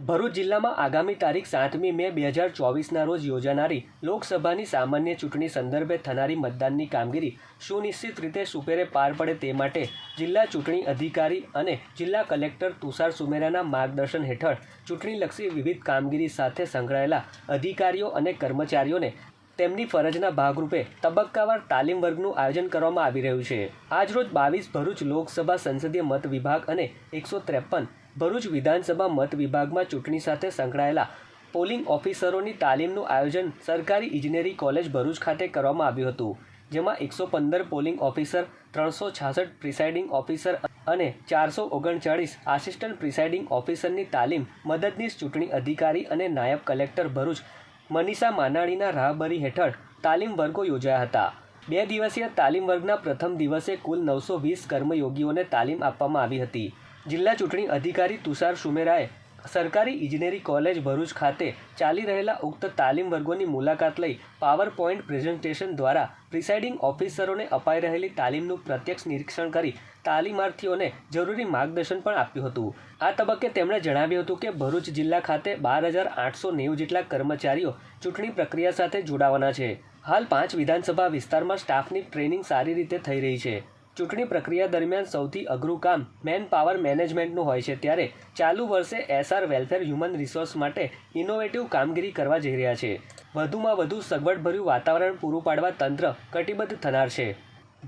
ભરૂચ જિલ્લામાં આગામી તારીખ સાતમી મે બે હજાર ચોવીસના રોજ યોજાનારી લોકસભાની સામાન્ય ચૂંટણી સંદર્ભે થનારી મતદાનની કામગીરી સુનિશ્ચિત રીતે સુપેરે પાર પડે તે માટે જિલ્લા ચૂંટણી અધિકારી અને જિલ્લા કલેક્ટર તુષાર સુમેરાના માર્ગદર્શન હેઠળ ચૂંટણીલક્ષી વિવિધ કામગીરી સાથે સંકળાયેલા અધિકારીઓ અને કર્મચારીઓને તેમની ફરજના ભાગરૂપે તબક્કાવાર તાલીમ વર્ગનું આયોજન કરવામાં આવી રહ્યું છે. આજરોજ બાવીસ ભરૂચ લોકસભા સંસદીય મત વિભાગ અને એકસો ત્રેપન ભરૂચ વિધાનસભા મત વિભાગમાં ચૂંટણી સાથે સંકળાયેલા પોલિંગ ઓફિસરોની તાલીમનું આયોજન સરકારી ઇજનેરી કોલેજ ભરૂચ ખાતે કરવામાં આવ્યું હતું, જેમાં એકસો પંદર પોલિંગ ઓફિસર, ત્રણસો છાસઠ પ્રિસાઇડિંગ ઓફિસર અને ચારસો ઓગણચાળીસ આસિસ્ટન્ટ પ્રિસાઇડિંગ ઓફિસરની તાલીમ મદદનીશ ચૂંટણી અધિકારી અને નાયબ કલેક્ટર ભરૂચ મનીષા માનાણીના રાહબરી હેઠળ તાલીમ વર્ગો યોજાયા હતા. બે દિવસીય તાલીમ વર્ગના પ્રથમ દિવસે કુલ નવસો વીસ કર્મયોગીઓને તાલીમ આપવામાં આવી હતી. જિલ્લા ચૂંટણી અધિકારી તુષાર સુમેરાએ સરકારી ઇજનેરી કોલેજ ભરૂચ ખાતે ચાલી રહેલા ઉક્ત તાલીમ વર્ગોની મુલાકાત લઈ પાવર પોઈન્ટ પ્રેઝન્ટેશન દ્વારા પ્રિસાઇડિંગ ઓફિસરોને અપાઈ રહેલી તાલીમનું પ્રત્યક્ષ નિરીક્ષણ કરી તાલીમાર્થીઓને જરૂરી માર્ગદર્શન પણ આપ્યું હતું. આ તબક્કે તેમણે જણાવ્યું હતું કે ભરૂચ જિલ્લા ખાતે બાર હજાર આઠસો નેવું જેટલા કર્મચારીઓ ચૂંટણી પ્રક્રિયા સાથે જોડાવાના છે. હાલ પાંચ વિધાનસભા વિસ્તારમાં સ્ટાફની ટ્રેનિંગ સારી રીતે થઈ રહી છે. ચૂંટણી પ્રક્રિયા દરમિયાન સૌથી અઘરું કામ મેન પાવર મેનેજમેન્ટનું હોય છે. ત્યારે ચાલુ વર્ષે એસઆર વેલફેર હ્યુમન રિસોર્સ માટે ઇનોવેટિવ કામગીરી કરવા જઈ રહ્યા છે. વધુમાં વધુ સગવડભર્યું વાતાવરણ પૂરું પાડવા તંત્ર કટિબદ્ધ થનાર છે.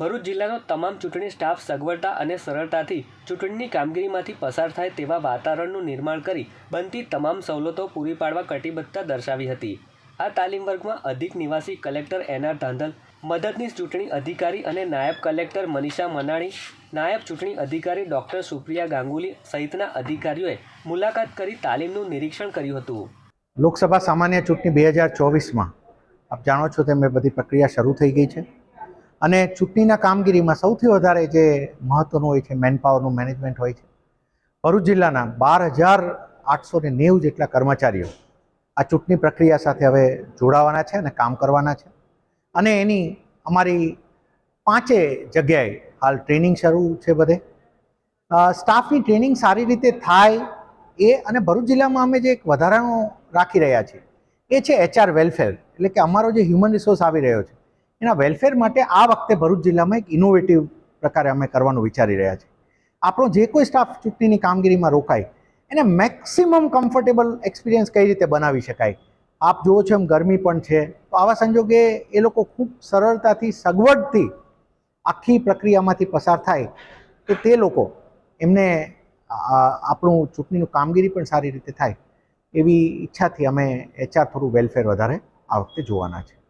ભરૂચ જિલ્લાનો તમામ ચૂંટણી સ્ટાફ સગવડતા અને સરળતાથી ચૂંટણીની કામગીરીમાંથી પસાર થાય તેવા વાતાવરણનું નિર્માણ કરી બનતી તમામ સવલતો પૂરી પાડવા કટિબદ્ધતા દર્શાવી હતી. આ તાલીમ વર્ગમાં અધિક નિવાસી કલેક્ટર એનઆર ધાંધલ મદદનીશ ચૂંટણી અધિકારી અને નાયબ કલેક્ટર મનીષા મનાણી, નાયબ ચૂંટણી અધિકારી ડૉક્ટર સુપ્રિયા ગાંગુલી સહિતના અધિકારીઓએ મુલાકાત કરી તાલીમનું નિરીક્ષણ કર્યું હતું. લોકસભા સામાન્ય ચૂંટણી બે હજાર ચોવીસમાં, આપ જાણો છો તેમ બધી પ્રક્રિયા શરૂ થઈ ગઈ છે. અને ચૂંટણીના કામગીરીમાં સૌથી વધારે જે મહત્ત્વનું હોય છે મેનપાવરનું મેનેજમેન્ટ હોય છે. ભરૂચ જિલ્લાના બાર હજાર આઠસો ને નેવું જેટલા કર્મચારીઓ આ ચૂંટણી પ્રક્રિયા સાથે હવે જોડાવાના છે અને કામ કરવાના છે. અને એની અમારી પાંચે જગ્યાએ હાલ ટ્રેનિંગ શરૂ છે બધે. સ્ટાફની ટ્રેનિંગ સારી રીતે થાય એ અને ભરૂચ જિલ્લામાં અમે જે એક વધારાનો રાખી રહ્યા છીએ, એ છે એચઆર વેલફેર, એટલે કે અમારો જે હ્યુમન રિસોર્સ આવી રહ્યો છે, એના વેલફેર માટે આ વખતે ભરૂચ જિલ્લામાં એક ઇનોવેટિવ પ્રકારે અમે કરવાનું વિચારી રહ્યા છીએ. આપણો જે કોઈ સ્ટાફ ચૂંટણીની કામગીરીમાં રોકાય, એને મેક્સિમમ કમ્ફર્ટેબલ એક્સપિરિયન્સ કઈ રીતે બનાવી શકાય આપ જુઓ છો એમ ગરમી પણ છે. તો આવા સંજોગે એ લોકો ખૂબ સરળતાથી સગવડથી આખી પ્રક્રિયામાંથી પસાર થાય. તો તે લોકો એમને આપણું ચૂંટણીનું કામગીરી પણ સારી રીતે થાય. એવી ઈચ્છાથી અમે એચઆર થોડું વેલફેર વધારે આ વખતે જોવાના છે.